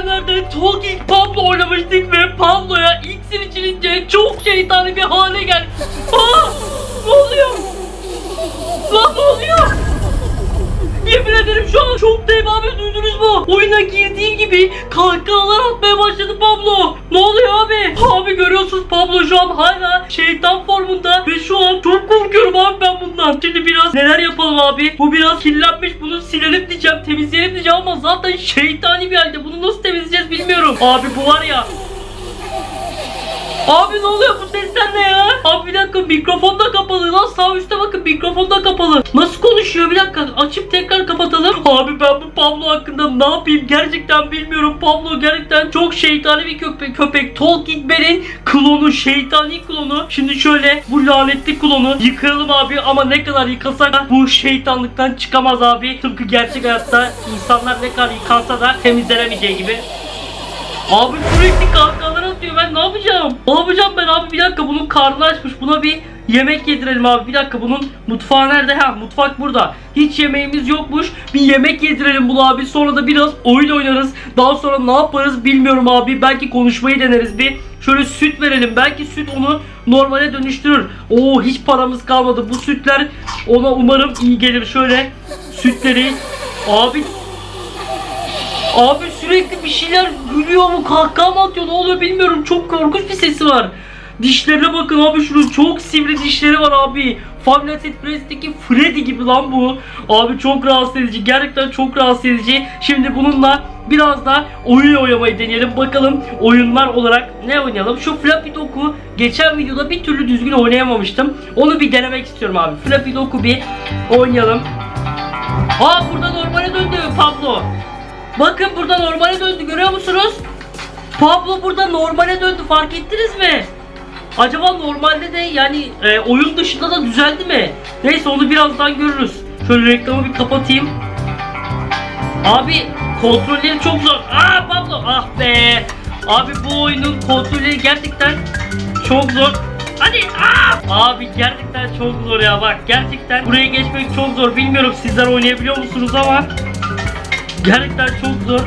geçenlerde Talking Pablo oynamıştık ve Pablo'ya iksir içilince çok şeytani bir hale geldi. Aa! Ne oluyor? Lan ne oluyor? Yemin ederim şu an çok devamı duydunuz mu? Oyuna girdiğim gibi kahkahalar atmaya başladı Pablo. Ne oluyor abi? Abi görüyorsunuz Pablo şu an hala şeytan formunda ve şu an çok korkuyorum abi ben bundan. Şimdi biraz neler yapalım abi? Bu biraz kirlenmiş bunu silelim diyeceğim temizleyelim diyeceğim ama zaten şeytani bir halde bunu nasıl temizleyeceğiz bilmiyorum. Abi bu var ya Abi ne oluyor bu sesler ne ya? Abi bir dakika mikrofon da kapalı lan sağ üstte bakın mikrofon da kapalı. Nasıl konuşuyor bir dakika açıp tekrar kapatalım. Abi ben bu Pablo hakkında ne yapayım gerçekten bilmiyorum. Pablo gerçekten çok şeytani bir köpek. köpek. Talking Bear'in klonu şeytani klonu. Şimdi şöyle bu lanetli klonu yıkayalım abi ama ne kadar yıkasak bu şeytanlıktan çıkamaz abi. Tıpkı gerçek hayatta insanlar ne kadar yıkansa da temizlenemeyeceği gibi. Abi sürekli kahkahalar Ne yapacağım ben abi bir dakika bunun karnı açmış buna bir yemek yedirelim abi bir dakika bunun mutfağı nerede? Ha mutfak burada. Hiç yemeğimiz yokmuş. Bir yemek yedirelim bunu abi sonra da biraz oyun oynarız. Daha sonra ne yaparız bilmiyorum abi. Belki konuşmayı deneriz bir. Şöyle süt verelim. Belki süt onu normale dönüştürür. Oo hiç paramız kalmadı. Bu sütler ona umarım iyi gelir. Şöyle sütleri Abi Abi sürekli bir şeyler gülüyor mu kahkaha mı atıyor ne oluyor bilmiyorum çok korkunç bir sesi var. Dişlerine bakın abi şunun çok sivri dişleri var abi. Five Nights Freddy gibi lan bu. Abi çok rahatsız edici gerçekten çok rahatsız edici. Şimdi bununla biraz da oyun oynamayı deneyelim. Bakalım oyunlar olarak ne oynayalım. Şu Flappy Dog'u geçen videoda bir türlü düzgün oynayamamıştım. Onu bir denemek istiyorum abi. Flappy Dog'u bir oynayalım. Aa burada normale döndü Pablo. Bakın burada normale döndü görüyor musunuz? Pablo burada normale döndü fark ettiniz mi? Acaba normalde de yani e, oyun dışında da düzeldi mi? Neyse onu birazdan görürüz. Şöyle reklamı bir kapatayım. Abi kontrolleri çok zor. Aa Pablo ah be. Abi bu oyunun kontrolleri gerçekten çok zor. Hadi aa! Abi gerçekten çok zor ya bak gerçekten buraya geçmek çok zor. Bilmiyorum sizler oynayabiliyor musunuz ama Gerçekten çok zor.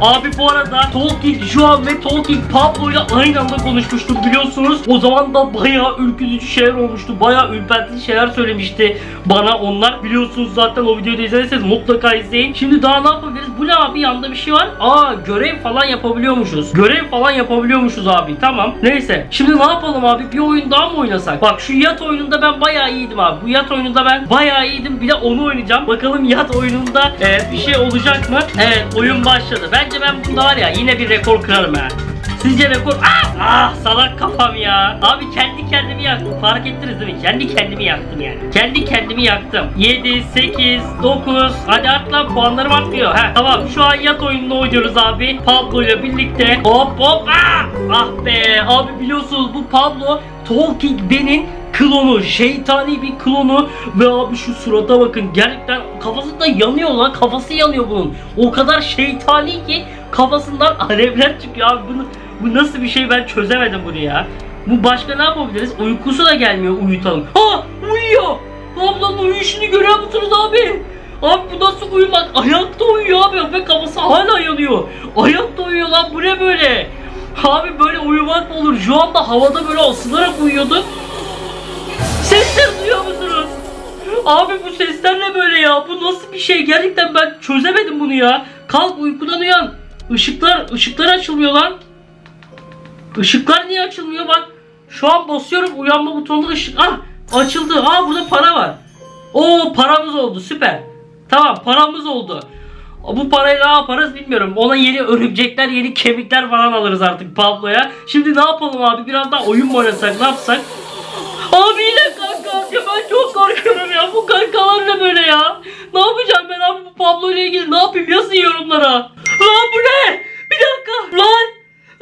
Abi bu arada Talking Juan ve Talking Pablo ile aynı anda konuşmuştuk biliyorsunuz. O zaman da bayağı ürkütücü şeyler olmuştu. Bayağı ürpertici şeyler söylemişti bana onlar. Biliyorsunuz zaten o videoyu izlediyseniz mutlaka izleyin. Şimdi daha ne yapabiliriz? Bu ne abi yanında bir şey var. Aa görev falan yapabiliyormuşuz. Görev falan yapabiliyormuşuz abi. Tamam. Neyse. Şimdi ne yapalım abi? Bir oyun daha mı oynasak? Bak şu yat oyununda ben bayağı iyiydim abi. Bu yat oyununda ben bayağı iyiydim. Bir de onu oynayacağım. Bakalım yat oyununda e, bir şey olacak mı? Evet oyun başladı. Bence ben bunda var ya yine bir rekor kırarım ha. Sizce rekor... Ah! Ah salak kafam ya. Abi kendi kendimi yaktım. Fark ettiniz değil mi? Kendi kendimi yaktım yani. Kendi kendimi yaktım. 7, 8, 9. Hadi at lan puanlarım artmıyor. Ha tamam şu an yat oyununu oynuyoruz abi. Pablo ile birlikte. Hop hop. Ah! Ah be. Abi biliyorsunuz bu Pablo Talking Ben'in klonu, şeytani bir klonu ve abi şu surata bakın gerçekten kafası da yanıyor lan kafası yanıyor bunun. O kadar şeytani ki kafasından alevler çıkıyor abi bunu bu nasıl bir şey ben çözemedim bunu ya. Bu başka ne yapabiliriz? Uykusu da gelmiyor uyutalım. Ha uyuyor. Ablanın uyuşunu görüyor musunuz abi? Abi bu nasıl uyumak? Ayakta uyuyor abi ve kafası hala yanıyor. Ayakta uyuyor lan bu ne böyle? Abi böyle uyumak mı olur? Şu anda havada böyle asılarak uyuyordu. Abi bu sesler ne böyle ya? Bu nasıl bir şey? Gerçekten ben çözemedim bunu ya. Kalk uykudan uyan. Işıklar, ışıklar açılmıyor lan. Işıklar niye açılmıyor bak. Şu an basıyorum uyanma butonuna ışık. Ah açıldı. Aa burada para var. Oo paramız oldu süper. Tamam paramız oldu. Bu parayla ne yaparız bilmiyorum. Ona yeni örümcekler, yeni kemikler falan alırız artık Pablo'ya. Şimdi ne yapalım abi? Biraz daha oyun mu oynasak? Ne yapsak? Abi yine kanka amca ben çok korkuyorum Bu kankalar ne böyle ya? Ne yapacağım ben abi bu Pablo ile ilgili ne yapayım yazın yorumlara. Lan bu ne? Bir dakika. Lan.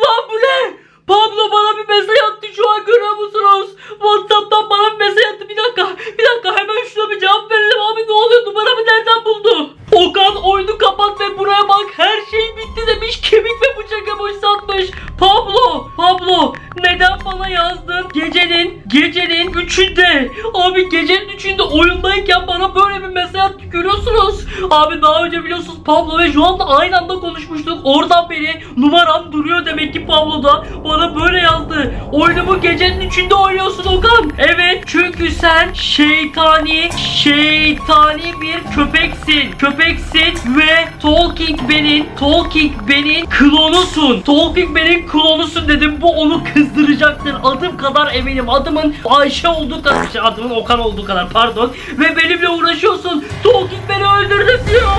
Lan bu ne? Pablo bana bir mesaj attı şu an görüyor musunuz? Whatsapp'tan bana bir mesaj attı. Bir dakika. Bir dakika hemen şuna bir cevap verelim abi ne oluyor? Numaramı nereden buldu? Okan oyunu kapat ve buraya bak. Her şey bitti demiş. Kemik ve bıçak emojisi atmış. Pablo. Pablo. Neden bana yazdın? Gecenin, gecenin üçünde. Abi gecenin üçünde oyundayken bana böyle bir mesaj görüyorsunuz. Abi daha önce biliyorsunuz Pablo ve Juan da aynı anda konuşmuş. konuştuk. Oradan beri numaram duruyor demek ki Pablo'da. Bana böyle yazdı. Oyunumu gecenin içinde oynuyorsun Okan. Evet çünkü sen şeytani, şeytani bir köpeksin. Köpeksin ve Talking Ben'in, Talking Ben'in klonusun. Talking Ben'in klonusun dedim. Bu onu kızdıracaktır. Adım kadar eminim. Adımın Ayşe olduğu kadar, şey, adımın Okan olduğu kadar pardon. Ve benimle uğraşıyorsun. Talking Ben'i öldürdüm diyor.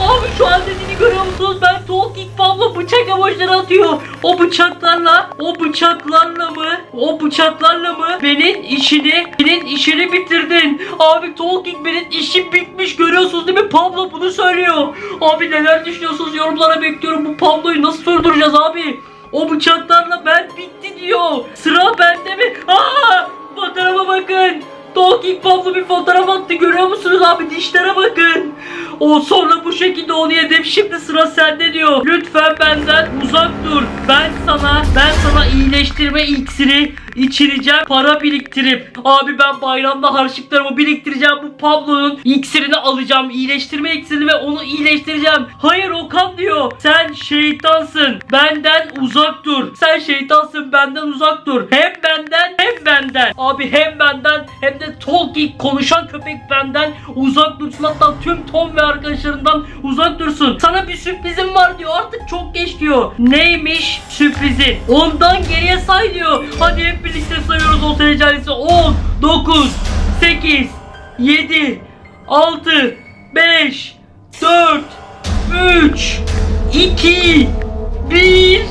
Abi şu an dediğini görüyor musunuz? Ben Talking Pablo bıçak emojileri atıyor. O bıçaklarla, o bıçaklarla mı, o bıçaklarla mı benim işini, benim işini bitirdin. Abi Talking benim işim bitmiş görüyorsunuz değil mi? Pablo bunu söylüyor. Abi neler düşünüyorsunuz? Yorumlara bekliyorum. Bu Pablo'yu nasıl durduracağız abi? O bıçaklarla ben bitti dişlere bakın. O sonra bu şekilde onu yedim şimdi sıra sende diyor. Lütfen benden uzak dur. Ben sana ben sana iyileştirme iksiri içireceğim para biriktirip. Abi ben bayramda harçlıklarımı biriktireceğim bu Pablo'nun iksirini alacağım. iyileştirme iksirini ve onu iyileştireceğim. Hayır Okan diyor. Sen şeytansın. Benden uzak dur. Sen şeytansın benden uzak dur. Hem benden benden. Abi hem benden hem de Tolkien konuşan köpek benden uzak dursun. Hatta tüm Tom ve arkadaşlarından uzak dursun. Sana bir sürprizim var diyor. Artık çok geç diyor. Neymiş sürprizin? Ondan geriye say diyor. Hadi hep birlikte sayıyoruz o senecarisi. 10, 9, 8, 7, 6, 5, 4, 3, 2, 1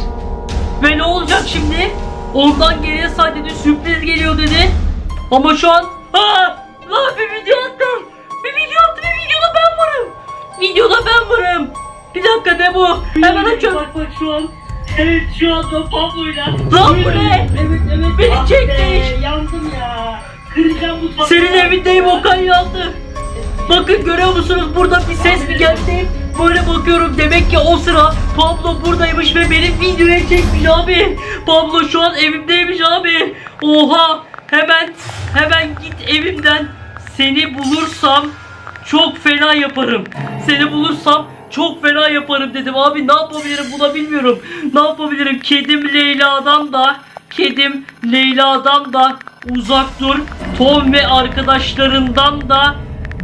ve ne olacak şimdi? Ondan geriye say dedi sürpriz geliyor dedi. Ama şu an ha lan bir video attım. Bir video attım bir videoda ben varım. Videoda ben varım. Bir dakika ne bu? Hemen açıyorum. Bak bak şu an. Evet şu anda Pablo'yla. Lan bu ne? Evet evet. Beni Ah çekmiş. be, Yandım ya. Kıracağım bu. Senin evindeyim Okan yandı. Bakın görüyor musunuz burada bir ses mi geldi? Böyle bakıyorum demek ki o sıra Pablo buradaymış ve benim videoya çekmiş abi. Pablo şu an evimdeymiş abi. Oha hemen hemen git evimden. Seni bulursam çok fena yaparım. Seni bulursam çok fena yaparım dedim abi ne yapabilirim buna bilmiyorum. Ne yapabilirim kedim Leyla'dan da kedim Leyla'dan da uzak dur. Tom ve arkadaşlarından da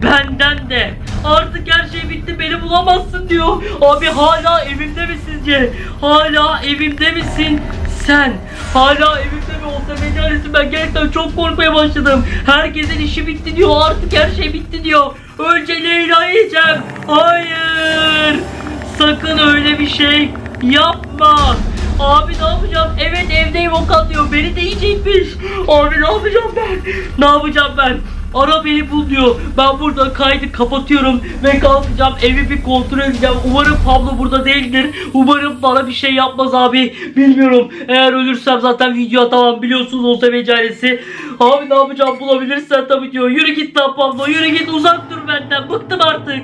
benden de. Artık her şey bitti beni bulamazsın diyor. Abi hala evimde mi sizce? Hala evimde misin? Sen hala evimde mi olsa mecalisin ben gerçekten çok korkmaya başladım. Herkesin işi bitti diyor artık her şey bitti diyor. Önce Leyla'yı yiyeceğim. Hayır. Sakın öyle bir şey yapma. Abi ne yapacağım? Evet evdeyim Okan diyor. Beni de yiyecekmiş. Abi ne yapacağım ben? Ne yapacağım ben? Ara beni bul diyor. Ben burada kaydı kapatıyorum ve kalkacağım. Evi bir kontrol edeceğim. Umarım Pablo burada değildir. Umarım bana bir şey yapmaz abi. Bilmiyorum. Eğer ölürsem zaten video atamam. Biliyorsunuz o sebecanesi. Abi ne yapacağım bulabilirsen tabii diyor. Yürü git lan Pablo. Yürü git uzak dur benden. Bıktım artık.